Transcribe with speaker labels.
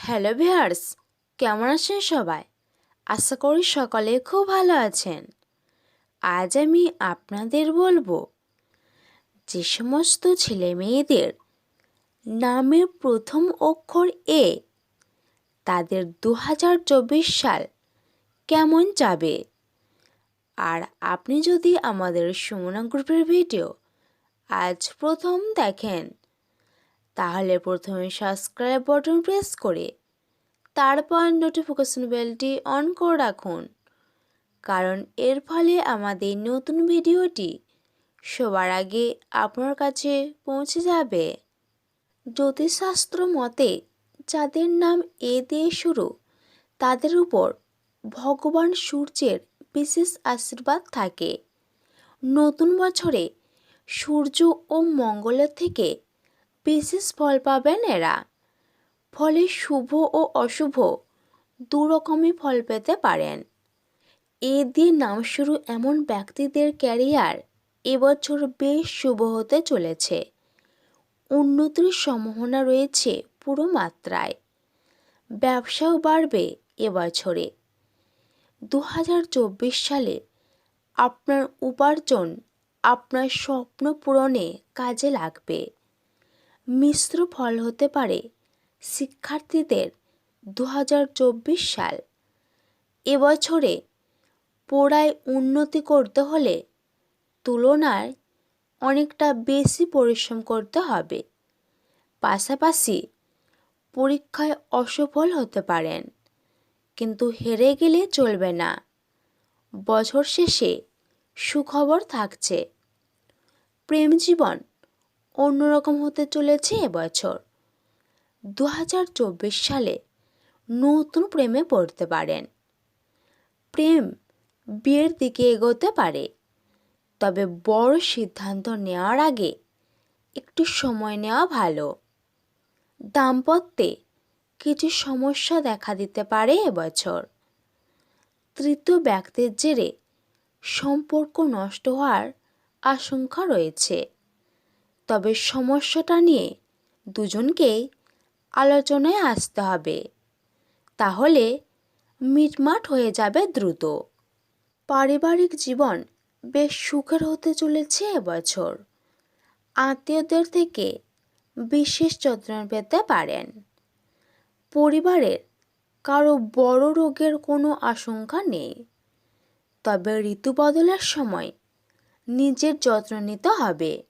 Speaker 1: Hello viewers কেমন আছেন সবাই? আশা করি সকলে খুব ভালো আছেন। আজ আমি আপনাদের বলব, যে সমস্ত ছেলে মেয়েদের নামের প্রথম অক্ষর এ তাদের দু হাজার চব্বিশ সাল কেমন যাবে? আর আপনি যদি আমাদের সুমনা গ্রুপের ভিডিও আজ প্রথম দেখেন তাহলে প্রথমে সাবস্ক্রাইব বাটন প্রেস করে, তারপর নোটিফিকেশন বেলটি অন করে রাখুন। কারণ এর ফলে আমাদের নতুন ভিডিওটি সবার আগে আপনার কাছে পৌঁছে যাবে। জ্যোতিষশাস্ত্র মতে, যাদের নাম এ দিয়ে শুরু, তাদের উপর ভগবান সূর্যের বিশেষ আশীর্বাদ থাকে। নতুন বছরে সূর্য ও মঙ্গলের থেকে বিশেষ ফল পাবেন এরা। ফলে শুভ ও অশুভ দু রকমই ফল পেতে পারেন। এ দিয়ে নাম শুরু এমন ব্যক্তিদের ক্যারিয়ার এবছর বেশ শুভ হতে চলেছে। উন্নতির সম্ভাবনা রয়েছে পুরো মাত্রায়। ব্যবসাও বাড়বে এবছরে। দু হাজার চব্বিশ সালে আপনার উপার্জন, আপনার স্বপ্ন পূরণে কাজে লাগবে। মিশ্র ফল হতে পারে। শিক্ষার্থীদের দু হাজার চব্বিশ সাল। এবছরে পড়ায় উন্নতি করতে হলে তুলনায় অনেকটা বেশি পরিশ্রম করতে হবে। পাশাপাশি পরীক্ষায় অসফল হতে পারেন, কিন্তু হেরে গেলে চলবে না। বছর শেষে সুখবর থাকছে। প্রেম জীবন অন্যরকম হতে চলেছে এবছর। দু হাজার চব্বিশ সালে নতুন প্রেমে পড়তে পারেন। প্রেম বিয়ের দিকে এগোতে পারে, তবে বড় সিদ্ধান্ত নেওয়ার আগে একটু সময় নেওয়া ভালো। দাম্পত্যে কিছু সমস্যা দেখা দিতে পারে এবছর। তৃতীয় ব্যক্তির জেরে সম্পর্ক নষ্ট হওয়ার আশঙ্কা রয়েছে। তবে সমস্যাটা নিয়ে দুজনকেই আলোচনায় আসতে হবে। তাহলে মিটমাট হয়ে যাবে দ্রুত। পারিবারিক জীবন বেশ সুখের হতে চলেছে এবছর। আত্মীয়দের থেকে বিশেষ যত্ন পেতে পারেন। পরিবারের কারও বড় রোগের কোনো আশঙ্কা নেই। তবে ঋতু বদলের সময় নিজের যত্ন নিতে হবে।